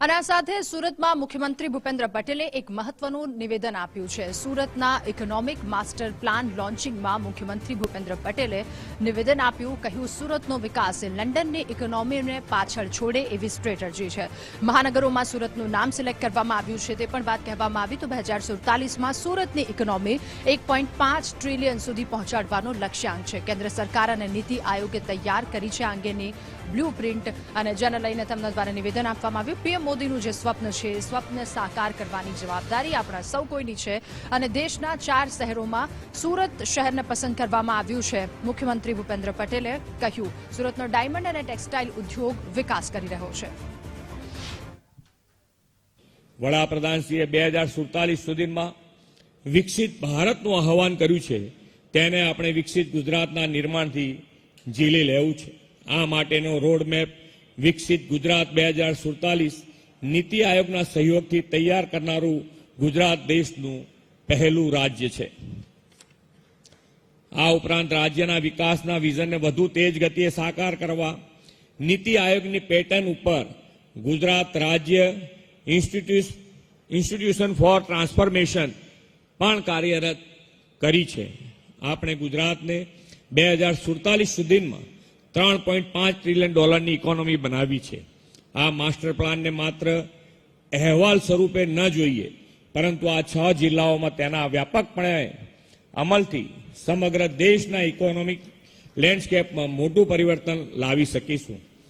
અને આ સાથે સુરતમાં મુખ્યમંત્રી ભૂપેન્દ્ર પટેલે એક મહત્વનું નિવેદન આપ્યું છે. સુરતના ઇકોનોમિક માસ્ટર પ્લાન લોન્ચિંગમાં મુખ્યમંત્રી ભૂપેન્દ્ર પટેલે નિવેદન આપ્યું, કહ્યું, સુરતનો વિકાસ લંડનની ઇકોનોમીને પાછળ છોડે એવી સ્ટ્રેટર્જી છે. મહાનગરોમાં સુરતનું નામ સિલેક્ટ કરવામાં આવ્યું છે. તે પણ વાત કહેવામાં આવી તો બે હજાર સુડતાલીસમાં સુરતની ઇકોનોમી એક ટ્રિલિયન સુધી પહોંચાડવાનો લક્ષ્યાંક છે. કેન્દ્ર સરકાર અને નીતિ આયોગે તૈયાર કરી છે આ અંગેની બ્લુ પ્રિન્ટ અને જેને લઈને તેમના દ્વારા નિવેદન આપવામાં આવ્યું. પીએમ મોદીનું જે સ્વપ્ન છે, એ સ્વપ્ન સાકાર કરવાની જવાબદારી આપણા સૌ કોઈની છે અને દેશના ચાર શહેરોમાં સુરત શહેરને પસંદ કરવામાં આવ્યું છે. મુખ્યમંત્રી ભૂપેન્દ્ર પટેલે કહ્યું, સુરતનો ડાયમંડ અને ટેક્સટાઇલ ઉદ્યોગ વિકાસ કરી રહ્યો છે. વડાપ્રધાનશ્રીએ બે હજાર સુડતાલીસ સુધીમાં વિકસિત ભારતનું આહવાન કર્યું છે. તેને આપણે વિકસિત ગુજરાતના નિર્માણથી ઝીલી લેવું છે. આ માટેનો રોડમેપ વિકસિત ગુજરાત બે હજાર સુડતાલીસ નીતિ આયોગના સહયોગથી તૈયાર કરનારું ગુજરાત દેશનું પહેલું રાજ્ય છે. આ ઉપરાંત રાજ્યના વિકાસના વિઝનને વધુ તેજ ગતિએ સાકાર કરવા, નીતિ આયોગની પેટર્ન ઉપર ગુજરાત રાજ્ય ઇન્સ્ટિટ્યુશન ફોર ટ્રાન્સફોર્મેશન પણ કાર્યરત કરી છે. આપણે ગુજરાતને બે હજાર સુડતાલીસ સુધીમાં ત્રણ પોઈન્ટ પાંચ ટ્રિલિયન ડોલરની ઇકોનોમી બનાવી છે. આ માસ્ટર પ્લાનને માત્ર અહેવાલ સ્વરૂપે ન જોઈએ, પરંતુ આ છ જિલ્લાઓમાં તેના વ્યાપકપણે અમલથી સમગ્ર દેશના ઇકોનોમિક લેન્ડસ્કેપમાં મોટું પરિવર્તન લાવી શકીશું.